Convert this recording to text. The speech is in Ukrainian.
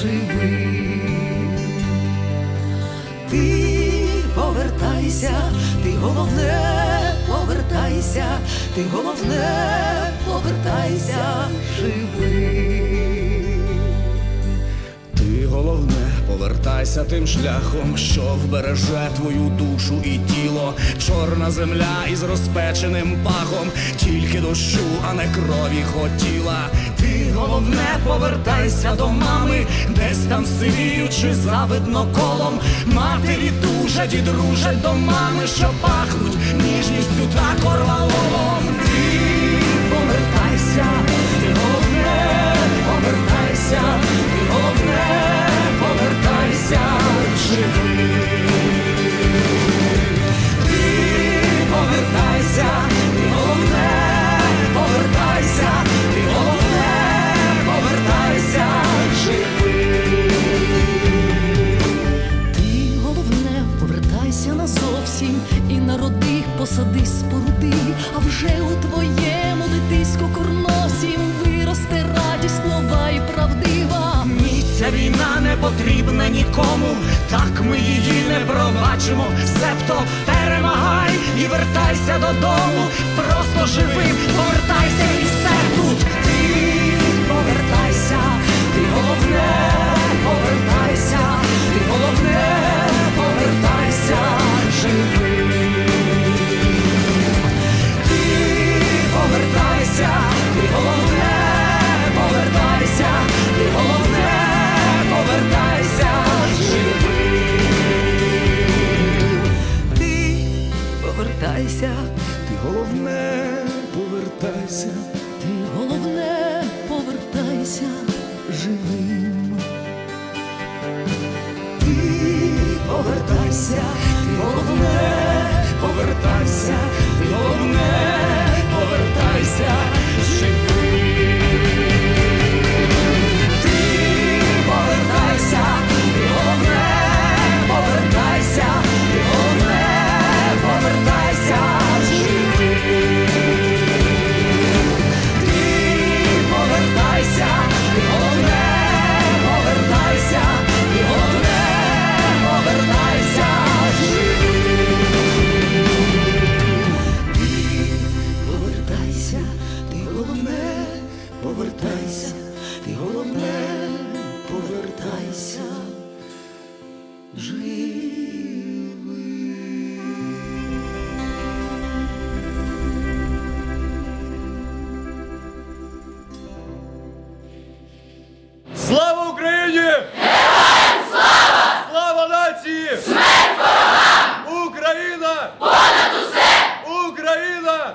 живим. Ти повертайся, ти головне, повертайся, ти головне, повертайся живий, Ти головне, повертайся тим шляхом, що вбереже твою душу і тіло. Чорна земля із розпеченим пахом, тільки дощу, а не крові хотіла. Ти головне, повертайся до мами, десь там сивіючи завидно колом. Матері тужать і дружать до мами, що пахнуть ніжністю та корвалолом. Ти повертайся, і народи, посади споруди, а вже у твоєму дитисько-корносім виросте радість нова і правдива. Ні, ця війна не потрібна нікому, так ми її не пробачимо. Себто перемагай і вертайся додому. Просто живим, повертайся повертайся. ти головне, повертайся живим. Ти повертайся, ти головне, повертайся, Україні! Слава! Слава нації! Смерть ворогам! Україна! Понад усе! Україна!